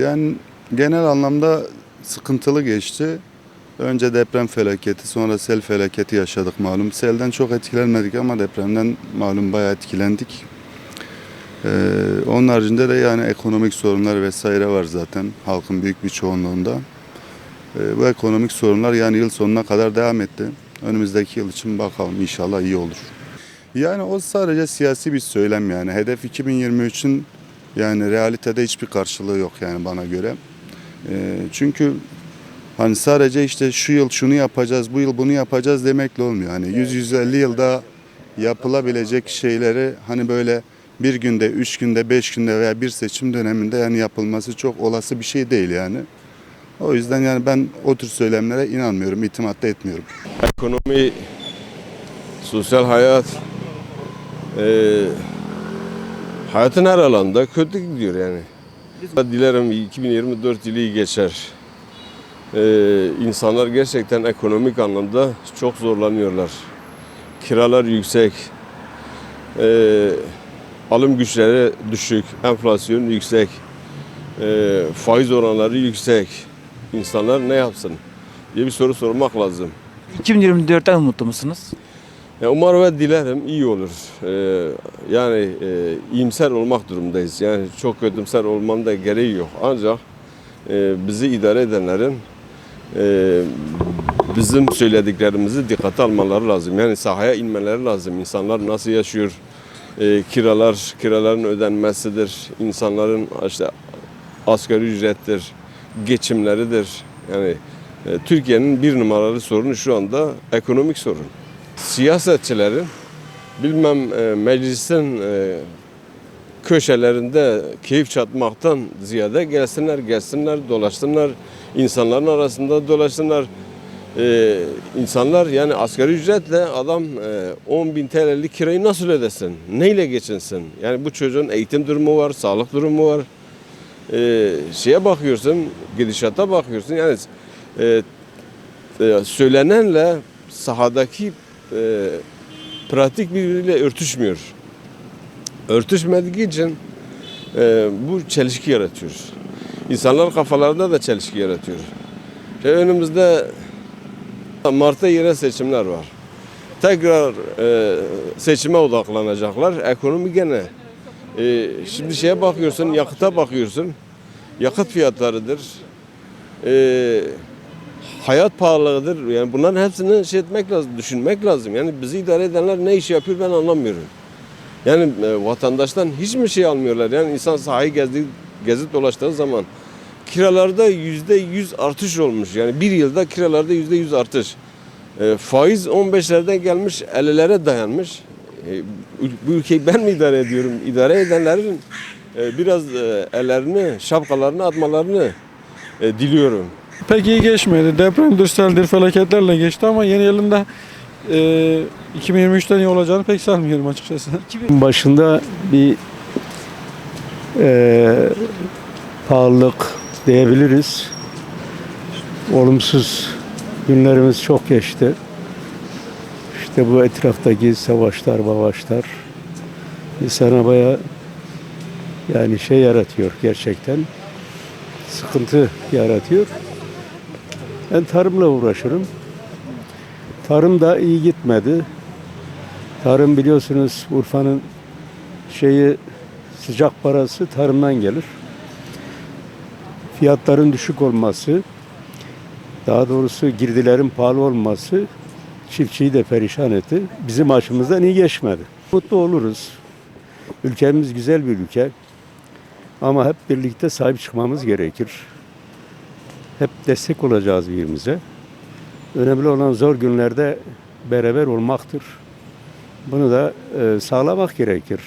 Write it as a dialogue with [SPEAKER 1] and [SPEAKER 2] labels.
[SPEAKER 1] Yani genel anlamda sıkıntılı geçti. Önce deprem felaketi, sonra sel felaketi yaşadık malum. Selden çok etkilenmedik ama depremden malum bayağı etkilendik. Ee, onun haricinde de yani ekonomik sorunlar vesaire var zaten halkın büyük bir çoğunluğunda. Ee, bu ekonomik sorunlar yani yıl sonuna kadar devam etti. Önümüzdeki yıl için bakalım inşallah iyi olur. Yani o sadece siyasi bir söylem yani. Hedef 2023'ün yani realitede hiçbir karşılığı yok yani bana göre. Ee, çünkü hani sadece işte şu yıl şunu yapacağız, bu yıl bunu yapacağız demekle olmuyor. Hani 100-150 yılda yapılabilecek şeyleri hani böyle bir günde, üç günde, beş günde veya bir seçim döneminde yani yapılması çok olası bir şey değil yani. O yüzden yani ben o tür söylemlere inanmıyorum, itimat da etmiyorum.
[SPEAKER 2] Ekonomi, sosyal hayat, eee, hayatın her alanda kötü gidiyor yani. Dilerim 2024 yılı geçer. Eee insanlar gerçekten ekonomik anlamda çok zorlanıyorlar. Kiralar yüksek, eee, alım güçleri düşük, enflasyon yüksek, eee, faiz oranları yüksek. İnsanlar ne yapsın diye bir soru sormak lazım.
[SPEAKER 3] 2024'ten mutlu musunuz?
[SPEAKER 2] Ya umarım ve dilerim iyi olur. Ee, yani e, iyimser olmak durumdayız. Yani çok kötümser olmanın da gereği yok. Ancak e, bizi idare edenlerin e, bizim söylediklerimizi dikkate almaları lazım. Yani sahaya inmeleri lazım. İnsanlar nasıl yaşıyor? E, kiralar, kiraların ödenmesidir. İnsanların işte asgari ücrettir, geçimleridir. Yani Türkiye'nin bir numaralı sorunu şu anda ekonomik sorun siyasetçilerin bilmem e, meclisin e, köşelerinde keyif çatmaktan ziyade gelsinler, gelsinler, dolaşsınlar, insanların arasında dolaşsınlar. E, insanlar yani asgari ücretle adam e, 10 bin TL'lik kirayı nasıl ödesin? Neyle geçinsin? Yani bu çocuğun eğitim durumu var, sağlık durumu var. E, şeye bakıyorsun, gidişata bakıyorsun. Yani e, e, söylenenle sahadaki e, pratik birbiriyle örtüşmüyor. Örtüşmediği için e, bu çelişki yaratıyor. İnsanlar kafalarında da çelişki yaratıyor. İşte önümüzde Mart'ta yerel seçimler var. Tekrar e, seçime odaklanacaklar. Ekonomi gene. E, şimdi şeye bakıyorsun, yakıta bakıyorsun. Yakıt fiyatlarıdır. E, hayat pahalılığıdır. Yani bunların hepsini şey etmek lazım, düşünmek lazım. Yani bizi idare edenler ne iş yapıyor ben anlamıyorum. Yani e, vatandaştan hiç mi şey almıyorlar? Yani insan sahayı gezdi, gezip dolaştığı zaman kiralarda yüzde yüz artış olmuş. Yani bir yılda kiralarda yüzde yüz artış. E, faiz 15'lerden gelmiş 50'lere dayanmış. E, bu ülkeyi ben mi idare ediyorum? İdare edenlerin e, biraz e, ellerini, şapkalarını atmalarını e, diliyorum.
[SPEAKER 4] Pek iyi geçmedi. Depremdir, seldir, felaketlerle geçti ama yeni yılında e, 2023'ten iyi olacağını pek sanmıyorum açıkçası.
[SPEAKER 5] başında bir eee pahalılık diyebiliriz. Olumsuz günlerimiz çok geçti. İşte bu etraftaki savaşlar, mavaşlar insana baya yani şey yaratıyor gerçekten. Sıkıntı yaratıyor. Ben tarımla uğraşırım. Tarım da iyi gitmedi. Tarım biliyorsunuz Urfa'nın şeyi sıcak parası tarımdan gelir. Fiyatların düşük olması, daha doğrusu girdilerin pahalı olması çiftçiyi de perişan etti. Bizim açımızdan iyi geçmedi. Mutlu oluruz. Ülkemiz güzel bir ülke. Ama hep birlikte sahip çıkmamız gerekir. Hep destek olacağız birbirimize. Önemli olan zor günlerde beraber olmaktır. Bunu da e, sağlamak gerekir.